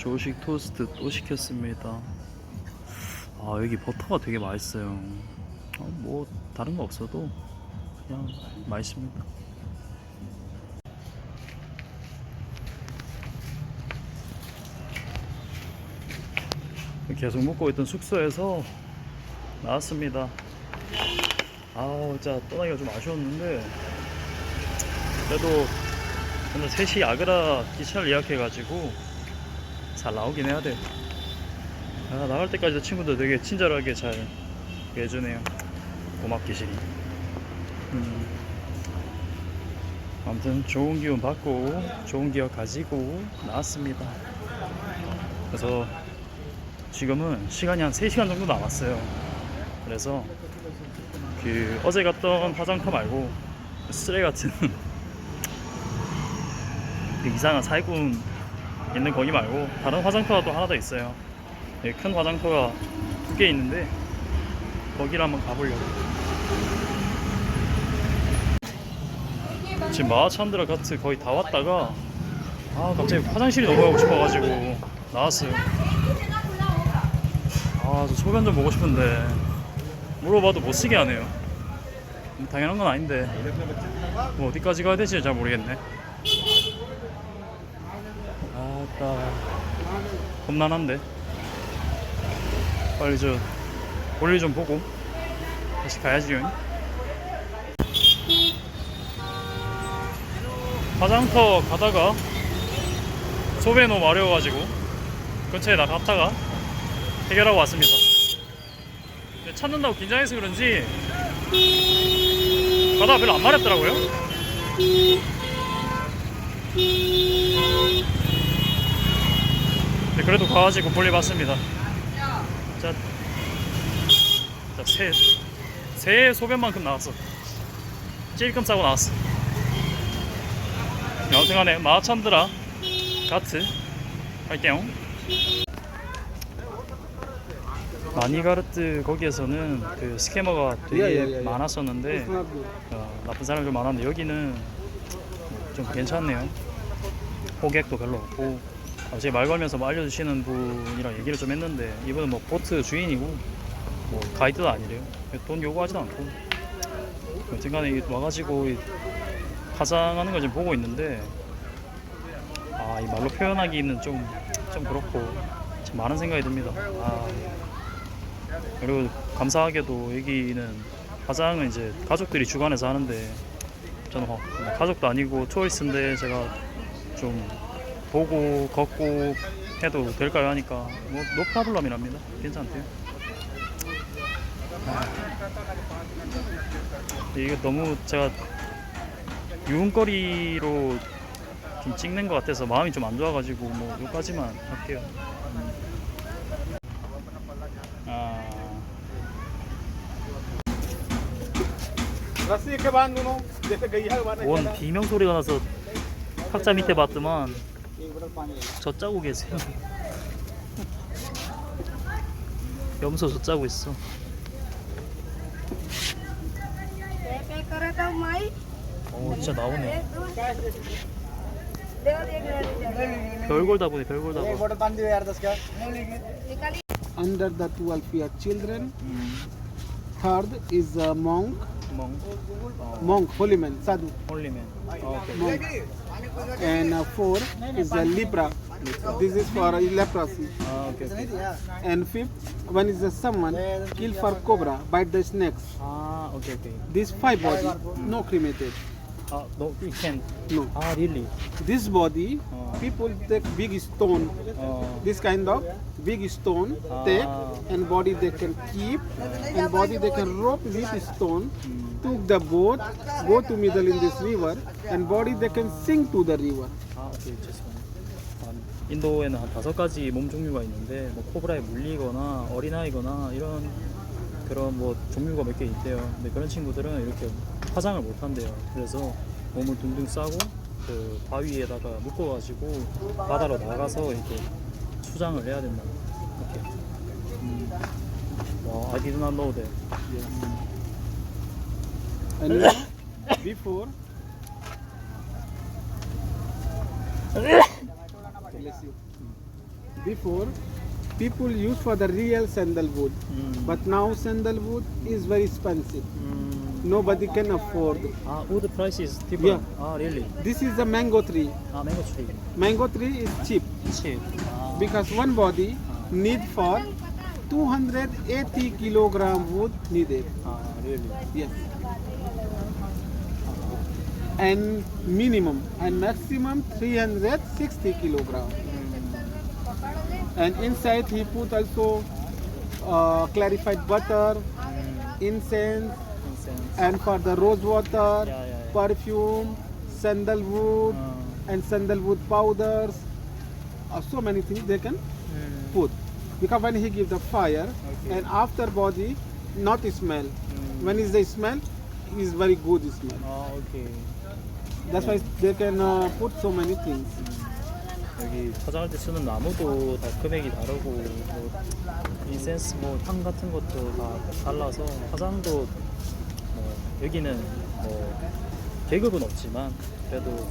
조식 토스트 또 시켰습니다. 아 여기 버터가 되게 맛있어요. 어, 뭐 다른 거 없어도 그냥 맛있습니다. 계속 묵고 있던 숙소에서 나왔습니다. 아우 진짜 떠나기가 좀 아쉬웠는데 그래도 오늘 3시 아그라 기차를 예약해가지고 잘 나오긴 해야 돼. 아, 나갈 때까지도 친구들 되게 친절하게 잘 해주네요. 고맙기시리. 음. 아무튼 좋은 기운 받고 좋은 기억 가지고 나왔습니다. 그래서 지금은 시간이 한 3시간 정도 남았어요. 그래서 그 어제 갔던 화장터 말고 쓰레 같은 그 이상한 사기꾼 있는 거기 말고 다른 화장터가 또 하나 더 있어요. 여기 큰 화장터가 두 개 있는데 거기를 한번 가보려고. 지금 마하찬드라 가트 거의 다 왔다가 아 갑자기 화장실이 너무 가고 싶어가지고 나왔어요. 아저 소변 좀 보고 싶은데 물어봐도 못 쓰게 하네요. 음, 당연한 건 아닌데 뭐 어디까지 가야 될지 잘 모르겠네. 아따 험난한데 빨리 저 볼일 좀 보고 다시 가야지요. 화장터 가다가 소변이 너무 마려워가지고 근처에 나 갔다가 해결하고 왔습니다. 찾는다고 긴장해서 그런지 가다가 별로 안 마렵더라고요. 그래도 가가지고 볼일 봤습니다. 자, 자 새, 새 소변만큼 나왔어. 찔끔 싸고 나왔어. 네, 아무튼 간에 마찬드라 가트 갈게요. 마니가르트 거기에서는 그 스캐머가 되게 예, 예, 예, 예. 많았었는데 어, 나쁜 사람이 좀 많았는데 여기는 좀 괜찮네요. 호객도 별로 없고 어, 제말 걸면서 뭐 알려주시는 분이랑 얘기를 좀 했는데 이분은 뭐 보트 주인이고 뭐 가이드도 아니래요. 돈 요구하지도 않고 여튼간에 이 와가지고 이 화장하는 걸 지금 보고 있는데 아 이 말로 표현하기는 좀 좀 그렇고 참 많은 생각이 듭니다. 아, 그리고 감사하게도 여기는 화장은 이제 가족들이 주관해서 하는데 저는 뭐 가족도 아니고 초이스인데 제가 좀 보고 걷고 해도 될까요? 하니까 뭐 노파블럼이랍니다. 괜찮대요. 네. 이게 너무 제가 유흥거리로 좀 찍는 것 같아서 마음이 좀 안 좋아가지고 뭐 여기까지만 할게요. 음. 아. 원 비명 소리가 나서 탁자 밑에 봤더만. 저 짜고 계세요. 염소 저 짜고 있어. 어 진짜 나오네. 별걸 다 보네 별걸 다 봐. Under the 12 year children. Third is a monk. Monk. Monk, holy man, sadhu. 홀리맨. 아, 오케이. Monk. And uh, four is a lepra this is for leprosy 아 오케이 오케이. and fifth one is a someone kill for cobra bite the snakes 아 오케이 오케이. this five body no cremated 아, 너 you can. no 아, really? this body 어. people take big stone 어. this kind of big stone Ah. take and body they can keep and body they can rope with stone took the boat go to middle in this river and body they can sink to the river 아, 오케이. 아, 인도에는 한 다섯 가지 몸 종류가 있는데 뭐 코브라에 물리거나 어린아이거나 이런 그런 뭐 종류가 몇 개 있대요. 근데 그런 친구들은 이렇게 화장을 못 한대요. 그래서 몸을 둥둥 싸고 그 바위에다가 묶어가지고 바다로 나가서 이렇게 수장을 해야 된다. 이렇게. 음. 와, I did not know that. and know, before bless you. before people use for the real sandalwood, 음. but now sandalwood is very expensive. 음. Nobody can afford. Ah, oh, the price is. Yeah. Ah, really? This is a mango tree. Ah, mango tree. Mango tree is cheap. Cheap. Ah. Because one body ah. need for 280 kilogram wood needed. Ah, really? Yes. And minimum and maximum 360 kilogram. Hmm. And inside he put also uh, clarified butter, hmm. incense, and for the rose water, Yeah, yeah, yeah. perfume, sandalwood, 어. and sandalwood powders. Uh, so many things they can 음. put. Because when he give the fire, Okay. and after body, not smell. 음. When is the smell, is very good smell. 아, 오케이. That's why they can uh, put so many things. 여기 화장할 때 쓰는 나무도 다 금액이 다르고 뭐 인센스 뭐 향 같은 것도 다 달라서 화장도 뭐 여기는 뭐 계급은 없지만 그래도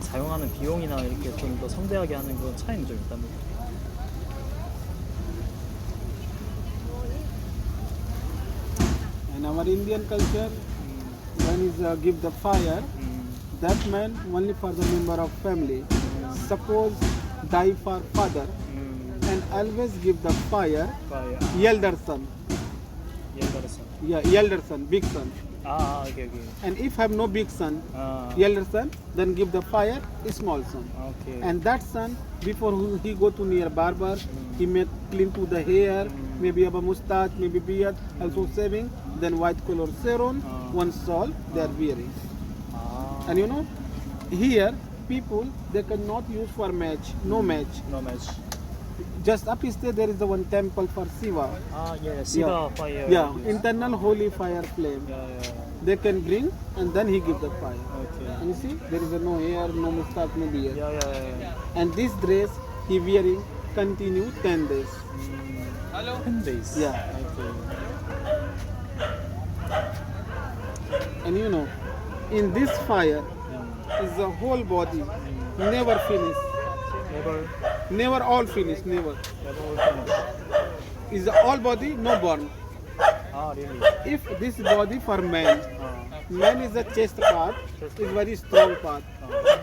사용하는 비용이나 이렇게 좀 더 성대하게 하는 그런 차이는 좀 있답니다. In our Indian culture, when is uh, give the fire, 음, that meant only for the member of family. Suppose die for father, 음, and always give the fire elder son. Yeah, elder son, big son. Ah, ah, okay, okay. And if I have no big son, ah. elder son, then give the fire small son. Okay. And that son, before he go to near barber, mm. he may clean to the hair, mm. maybe have a mustache, maybe beard, mm. also shaving, then white color serum, ah. one salt, they are ah. wearing. Ah. And you know, here people they cannot use for match, no match. No match just up is there, there is the one temple for Shiva. Ah, yeah, Shiva yeah. fire. Yeah, internal holy fire flame. Yeah, yeah. They can bring and then he give the fire. Okay. And you see, there is no hair, no mustache, no beard. Yeah, yeah, yeah, yeah. And this dress he wearing continue 10 days. Mm. Hello? 10 days? Yeah. Okay. And you know, in this fire yeah. is the whole body, never finish. Never Never all finish, never. Is all body, no bone. Ah, if this body for man, man is the chest part, is very strong part.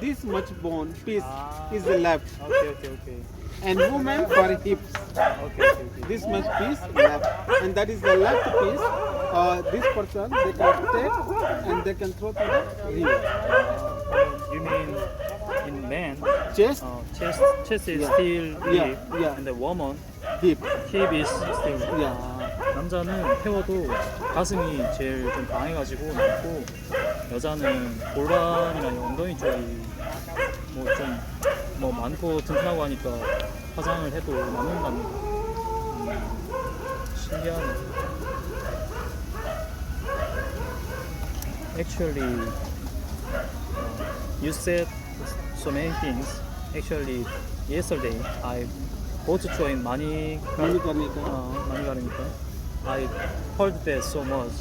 This much bone, piece ah. is the left. Okay, okay, okay. And woman for hips. Okay, okay, okay. This much piece left. And that is the left piece. Uh, this person, they can take and they can throw to the river. Man, Chest, 어, chest, chest is Yeah. still Yeah, hip, yeah. and the woman, hip. hip is still. Yeah. 아, 남자는 태워도 가슴이 제일 좀 강해가지고 남고 여자는 골반이나 이 엉덩이 쪽이 뭐 좀 뭐 많고 튼튼하고 하니까 화장을 해도 거. 음, 신기하네. Actually, uh, you said so many things. Actually, yesterday I go to join Mani Mani Karnika. 어, 많이 가르니까 I heard that so much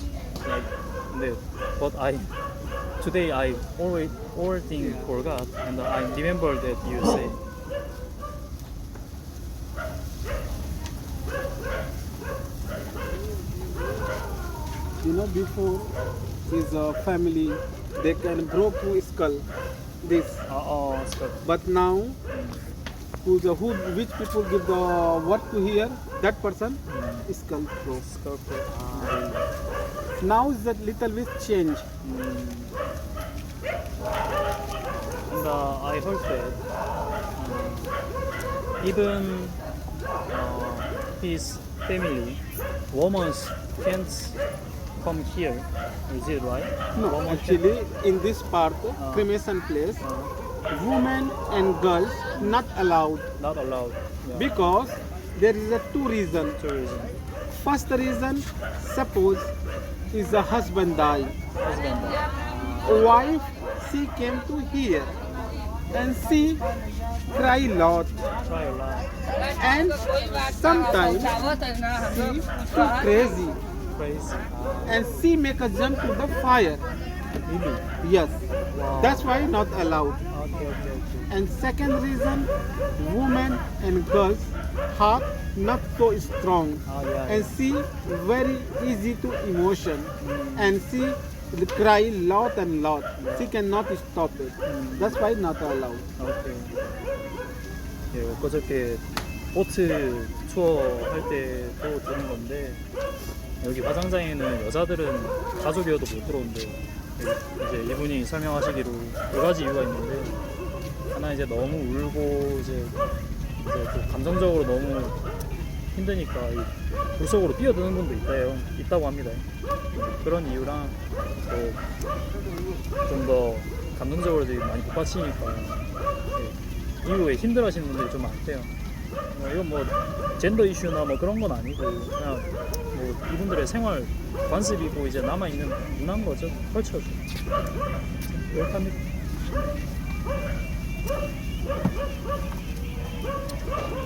like 근데 but I today I always all thing forgot and I remember that you say You know, before his uh, family, they can broke to skull, this uh, uh, stuff. But now, who the who which people give the work to here, that person is scarecrow. Scarecrow. Ah. Now is that little bit change. Hmm. And I heard that um, even uh, his family, woman's, can't come here. Is it right? No, actually, in this part, Ah. cremation place, uh, women and girls not allowed. Not allowed yeah. because there is a two reason. tourism First reason, suppose is a husband die, husband die. wife she came to here and she cry lot. Cry a lot. And sometimes she too crazy crazy uh, and she make a jump to the fire. really Yes, wow that's why not allowed. okay okay okay And second reason, women and girls heart not so strong 아, 예. and she very easy to emotion and she will cry lot and lot she cannot stop it that's why not allowed 오케이. 예, 엊그저께 보트 투어 할 때도 들은 건데 여기 화장장에는 여자들은 가족이어도 못 들어온대요. 이제 이분이 설명하시기로 두 가지 이유가 있는데 하나 이제 너무 울고 이제 이제 또 감정적으로 너무 힘드니까 이 물속으로 뛰어드는 분도 있다요. 있다고 합니다. 그런 이유랑 또좀더 감정적으로 되게 많이 북받치니까 예, 이후에 힘들어하시는 분들이 좀 많대요. 뭐 이건 뭐 젠더 이슈나 뭐 그런 건 아니고 그냥 분들의 생활 관습이고 이제 남아 있는 문화인 거죠, 컬처죠.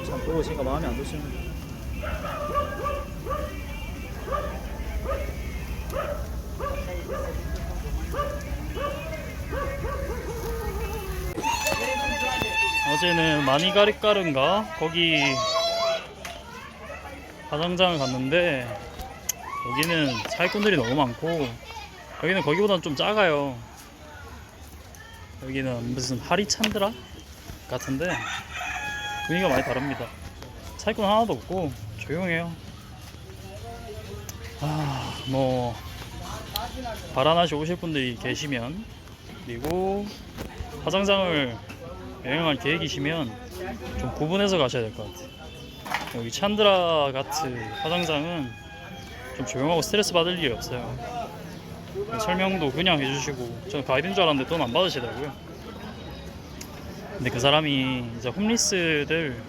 참 보고 있으니까 마음이 안 좋습니다. 어제는 마니가리까르인가 거기 화장장을 갔는데 여기는 사기꾼들이 너무 많고 여기는 거기보다는 좀 작아요. 여기는 무슨 하리찬드라 같은데 분위기가 많이 다릅니다. 사기꾼 하나도 없고 조용해요. 아뭐 바라나시 오실 분들이 계시면 그리고 화장장을 여행할 계획이시면 좀 구분해서 가셔야 될 것 같아요. 여기 찬드라 가트 화장장은 좀 조용하고 스트레스 받을 일이 없어요. 설명도 그냥 해주시고 저는 가이드인 줄 알았는데 돈 안 받으시더라고요. 근데 그 사람이 이제 홈리스들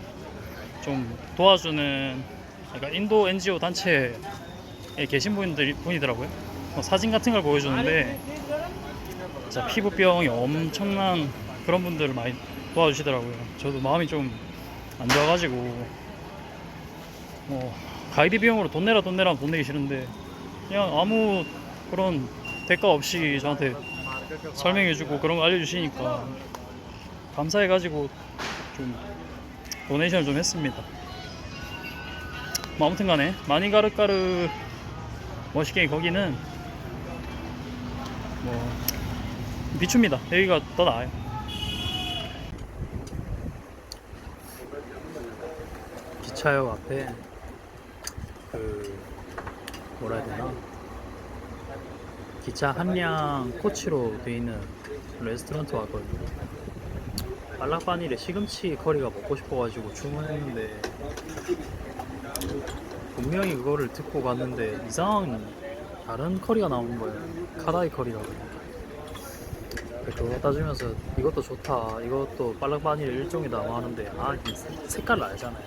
좀 도와주는 그러니까 인도 NGO 단체에 계신 분들 분이더라고요. 뭐 사진 같은 걸 보여주는데 진짜 피부병이 엄청난 그런 분들을 많이 도와주시더라고요. 저도 마음이 좀 안 좋아가지고 뭐 가이드 비용으로 돈 내라 돈 내라 돈 내기 싫은데 그냥 아무 그런 대가 없이 저한테 설명해주고 그런 거 알려주시니까 감사해가지고 좀 도네이션을 좀 했습니다. 뭐 아무튼 간에 마니가르까르 멋있게 거기는 뭐 비춥니다. 여기가 더 나아요. 기차역 앞에 그 뭐라 해야 되나 기차 한량 코치로 돼 있는 레스토랑트 왔거든요. 말라파니에 시금치 커리가 먹고 싶어가지고 주문했는데 분명히 그거를 듣고 갔는데 이상한 다른 커리가 나오는 거예요. 카다이 커리라고. 그거 따지면서 이것도 좋다, 이것도 빨락바니의 일종이다 뭐 하는데 아이 색깔을 알잖아요.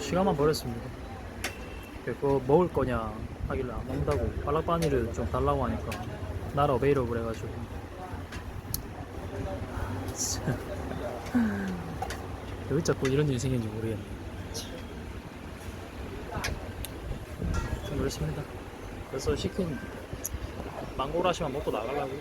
시간만 버렸습니다. 그거 먹을 거냐 하길래 안 먹는다고 빨락바니를 좀 달라고 하니까 나라 어베이러블 해가지고 여기 자꾸 이런 일이 생긴지 모르겠네. 좀 그렇습니다. 그래서 시킨 망고라시만 먹고 나가려고.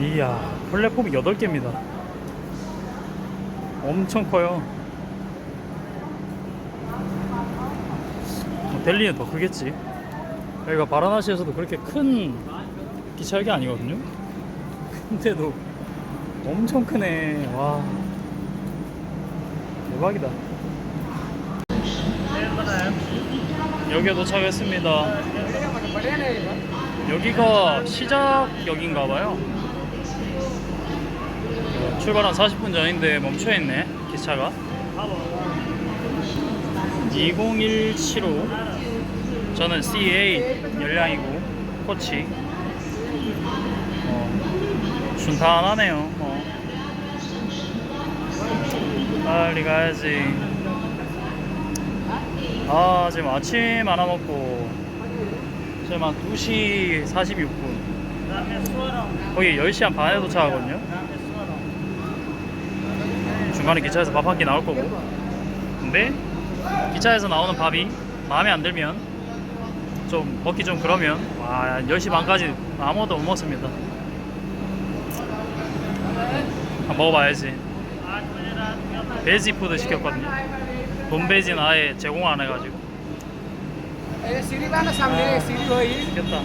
이야, 플랫폼이 8개입니다. 엄청 커요. 델리는 더 크겠지. 여기가 바라나시에서도 그렇게 큰 기차역이 아니거든요. 근데도 엄청 크네. 와. 대박이다. 여기에 도착했습니다. 여기가 시작역인가 봐요. 어, 출발한 40분 전인데 멈춰 있네. 기차가. 20175 저는 CA 열량이고 코치 어, 순탄하네요 어. 빨리 가야지 아 지금 아침 하나 먹고 지금 한 2시 46분 거기 10시 한 반에 도착하거든요. 중간에 기차에서 밥 한 끼 나올 거고. 근데 기차에서 나오는 밥이 마음에 안 들면 좀 먹기 좀 그러면. 와 10시 반까지 아무것도 못 먹습니다. 한 먹어봐야지. 베지푸드 시켰거든요. 돈베지는 아예 제공 안 해가지고. 됐다. 아,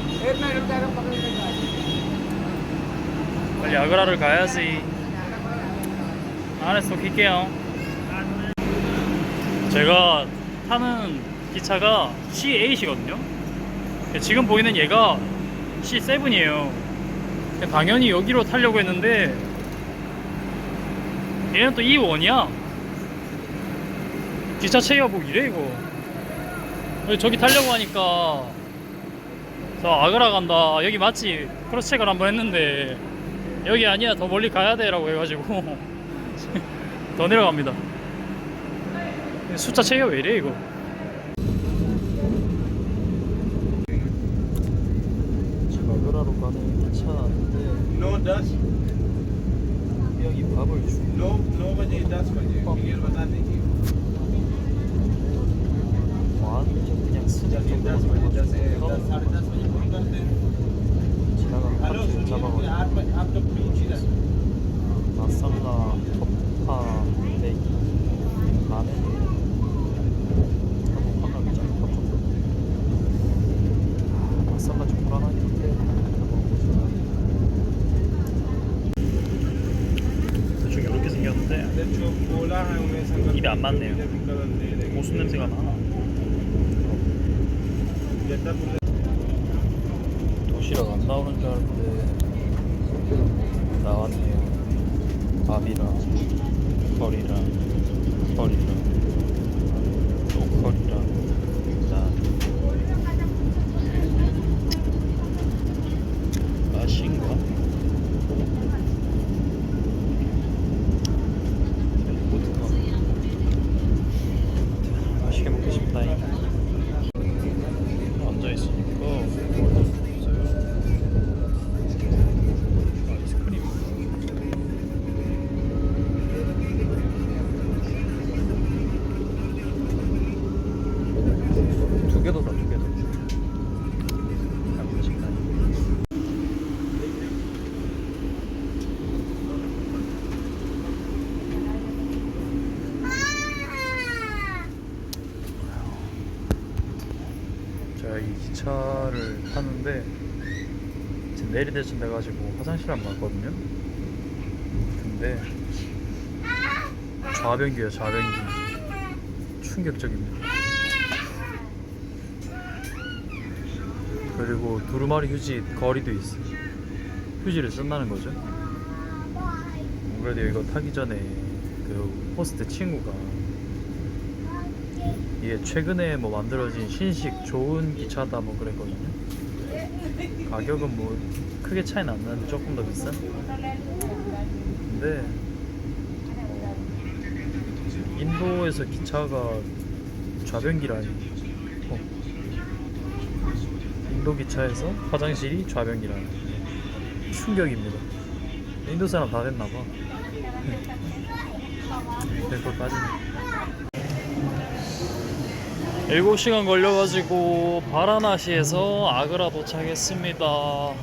빨리 아그라를 가야지. 안에서 킬게요. 제가 타는 기차가 C8이거든요. 지금 보이는 얘가 C7이에요. 당연히 여기로 타려고 했는데 얘는 또 E1이야. 기차 체계가 뭐 이래 이거. 저기 타려고 하니까 저 아그라 간다. 여기 맞지? 크로스 체크를 한번 했는데 여기 아니야 더 멀리 가야 돼 라고 해가지고 더 내려갑니다 숫자 체계가 왜 이래 이거 No does. Yok ये बाबू No no बजे 10 बजे क्लियर बता दीजिए. Var mı yapacak sıcak 10 बजे 10 साढ़े 10 बजे फोन कर दे. Alo सुनिए आप आप तो फ्री चीज Maşallah. Hoppa. Peki. Abi. 안 맞네요. 고수 냄새가 나. 도시락 안 나오는 줄 알았는데 나왔네요. 밥이랑 거리랑 거리랑. 기차를 탔는데 지금 내일 대신 돼가지고 화장실 안 갔거든요. 근데 좌변기예요, 좌변기. 충격적입니다. 그리고 두루마리 휴지 거리도 있어. 휴지를 쓴다는 거죠. 그래도 이거 타기 전에 그 호스트 친구가 이게 최근에 뭐 만들어진 신식 좋은 기차다 뭐 그랬거든요. 가격은 뭐 크게 차이는 안 나는데 조금 더 비싼? 근데 어, 인도에서 기차가 좌변기라니 어. 인도 기차에서 화장실이 좌변기라니 충격입니다 인도 사람 다 됐나봐 별걸 빠지네 7시간 걸려가지고 바라나시에서 아그라 도착했습니다. 뭐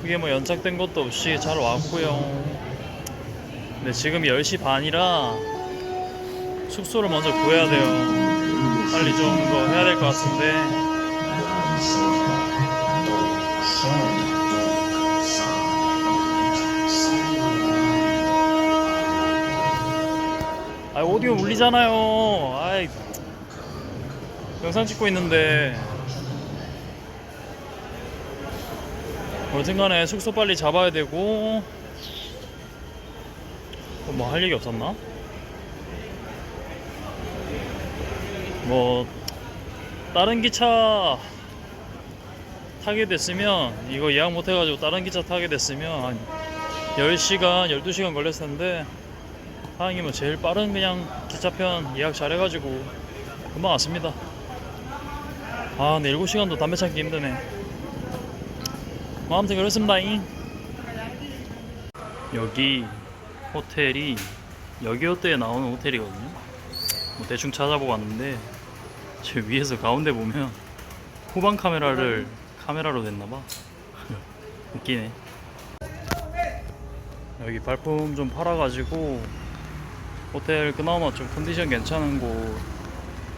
크게 뭐 연착된 것도 없이 잘 왔고요. 근데 지금 10시 반이라 숙소를 먼저 구해야 돼요. 빨리 좀거 해야 될 것 같은데. 아 오디오 울리잖아요. 아이 영상 찍고 있는데 어쨌간에 숙소 빨리 잡아야 되고 뭐 할 얘기 없었나? 뭐 다른 기차 타게 됐으면 이거 예약 못 해가지고 다른 기차 타게 됐으면 한 10시간 12시간 걸렸을 텐데 다행히 뭐 제일 빠른 그냥 기차편 예약 잘 해가지고 금방 왔습니다 아 근데 7시간도 담배 참기 힘드네 뭐 아무튼 그렇습니다. 잉. 여기 호텔이 여기 호텔에 나오는 호텔이거든요. 뭐 대충 찾아보고 왔는데 저 위에서 가운데 보면 후방 카메라를 카메라로 냈나봐. 웃기네. 여기 발품 좀 팔아가지고 호텔 그나마 좀 컨디션 괜찮은 곳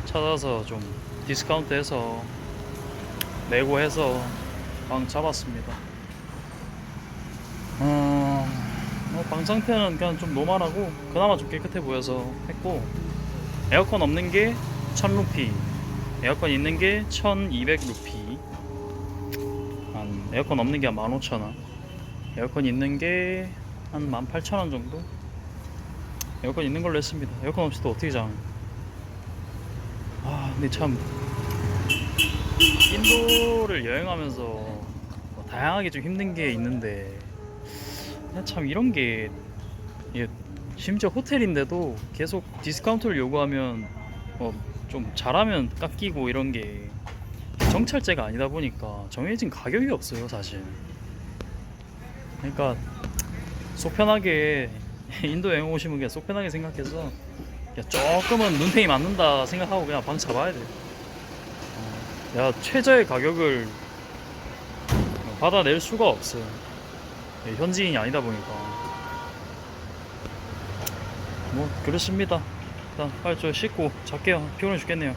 찾아서 좀 디스카운트 해서 내고 해서 방 잡았습니다. 어, 뭐방 상태는 그냥 좀 노멀하고 그나마 좀 깨끗해 보여서 했고 에어컨 없는 게 1000루피 에어컨 있는 게 1200루피. 한 에어컨 없는 게 한 15,000원 에어컨 있는 게 한 18,000원 정도? 에어컨 있는 걸로 했습니다. 에어컨 없이 또 어떻게 자 아 근데 참 인도를 여행하면서 뭐 다양하게 좀 힘든 게 있는데 참 이런 게 심지어 호텔인데도 계속 디스카운트를 요구하면 뭐좀 잘하면 깎이고 이런 게 정찰제가 아니다 보니까 정해진 가격이 없어요 사실. 그러니까 속 편하게 인도 여행 오시면 그냥 속 편하게 생각해서 그냥 조금은 눈탱이 맞는다 생각하고 그냥 방 잡아야 돼. 어, 야 최저의 가격을 받아낼 수가 없어요 예, 현지인이 아니다 보니까. 뭐 그렇습니다. 일단 빨리 저 씻고 잘게요 피곤해 죽겠네요